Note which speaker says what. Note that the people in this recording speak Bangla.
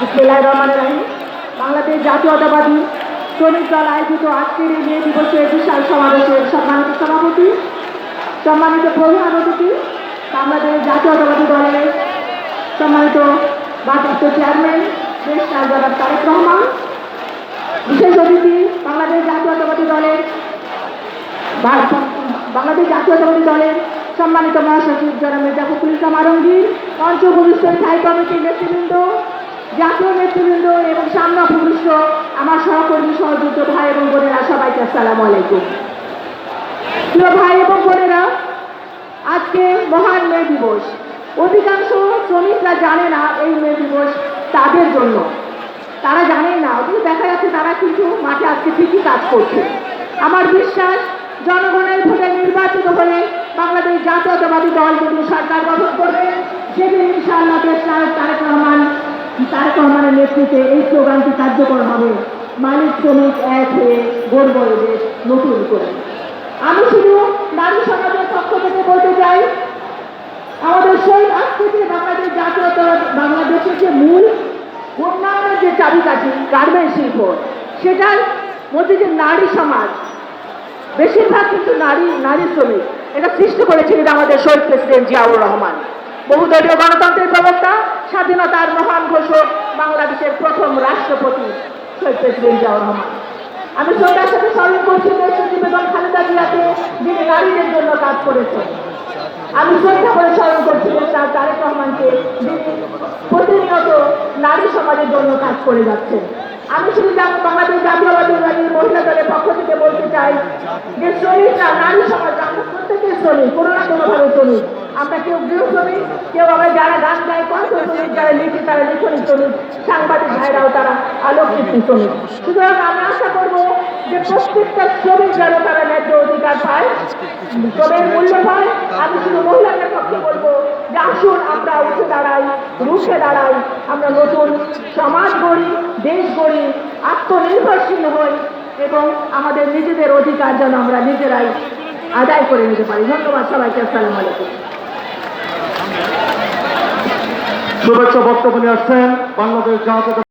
Speaker 1: বিসমিল্লাহির রহমানির রহিম। বাংলাদেশ জাতীয়তাবাদী শ্রমিক দল আয়োজিত আজকের এই মে দিবসের বিশাল সমাবেশের সম্মানিত সভাপতি, সম্মানিত প্রধান অতিথি, বাংলাদেশ জাতীয়তাবাদী দলের সম্মানিত ভারপ্রাপ্ত চেয়ারম্যান দেশ জনাব তারেক রহমান, বিশেষ অতিথি, বাংলাদেশ জাতীয়তাবাদী দলের বাংলাদেশ জাতীয়তাবাদী দলের সম্মানিত মহাসচিব জনাব মির্জা ফখরুল ইসলাম আলমগীর পঞ্চভূমিষ্ঠ স্থায়ী কমিটির নেতৃবৃন্দ জাতীয় নেতৃবৃন্দ এবং সামনে ভূমিষ্ঠ আমার সহকর্মী সহযোগিত ভাই এবং বোনেরা, সবাইকে আসসালামু আলাইকুম। প্রিয় ভাই এবং বোনেরা, আজকে মহান মে দিবস। অধিকাংশ শ্রমিকরা জানে না এই মে দিবস তাদের জন্য। তারা জানে না, অথচ দেখা যাচ্ছে তারা কিন্তু মাঠে আজকে ঠিকই কাজ করছে। আমার বিশ্বাস, জনগণের ভোটে নির্বাচিত হলে বাংলাদেশ জাতীয়তাবাদী দল যদি সরকার গঠন করবে, সেদিন ইনশাআল্লাহ দেশ তারেক রহমান তারেক রহমানের নেতৃত্বে এই স্লোগানটি কার্যকর হবে। মালিক শ্রমিক এক হয়ে গড়ব এ দেশ নতুন করে। আমি শুধু নারী সমাজের পক্ষ থেকে বলতে চাই, আমাদের শহীদ আজ বাংলাদেশ জাতীয়তা বাংলাদেশের যে মূল উন্নয়নের যে চাবিকাঠি গার্মেন্ট শিল্প সেটার মধ্যে যে নারী সমাজ। বেশিরভাগ কিন্তু নারী নারী শ্রমিক। এটা সৃষ্টি করেছিলেন আমাদের শহীদ প্রেসিডেন্ট জিয়াউর রহমান। বহুদলীয় গণতন্ত্রের প্রবক্তা স্বাধীনতার মহান ঘোষক, বাংলাদেশের প্রথম রাষ্ট্রপতি প্রেসিডেন্ট জিয়াউর রহমান। আমি শ্রদ্ধার সাথে স্মরণ করছি দেশনেত্রী বেগম খালেদা জিয়াকে যিনি নারীদের জন্য কাজ করেছেন। আমি শ্রদ্ধা করে স্মরণ করছি তার তারেক রহমানকে যিনি প্রতিনিয়ত নারী সমাজের জন্য কাজ করে যাচ্ছেন। আমি শুধু বাংলাদেশ জাতীয়বাদী দলের মহিলা দলের পক্ষ থেকে বলতে চাই যে শ্রমিকরা, নারী সমাজ, আমরা প্রত্যেকের শ্রমিক, কোনো না কোনোভাবে শ্রমিক। আমরা কেউ গৃহ শ্রমিক কেউ আবার যারা গান গায় কণ্ঠ শ্রমিক যারা লিখে তারা লিখনি শ্রমিক, সাংবাদিক ভাইরাও তারা আলোকচিত্রী শ্রমিক। সুতরাং আমরা আশা করব যে প্রত্যেকটা শ্রমিক যেন তারা ন্যায্য অধিকার পায়, শ্রমের মূল্য পায়। আমি শুধু মহিলাদের পক্ষে বলব যে আসুন, আমরা উঠে দাঁড়াই, রুখে দাঁড়াই। আমরা নতুন সমাজ গড়ি, দেশ গড়ি, আত্মনির্ভরশীল হই এবং আমাদের নিজেদের অধিকার যেন আমরা নিজেরাই আদায় করে নিতে পারি। ধন্যবাদ সবাইকে, আসসালামু আলাইকুম।
Speaker 2: শুভেচ্ছা বক্তব্য নিয়ে আসছেন বাংলাদেশ জাতীয়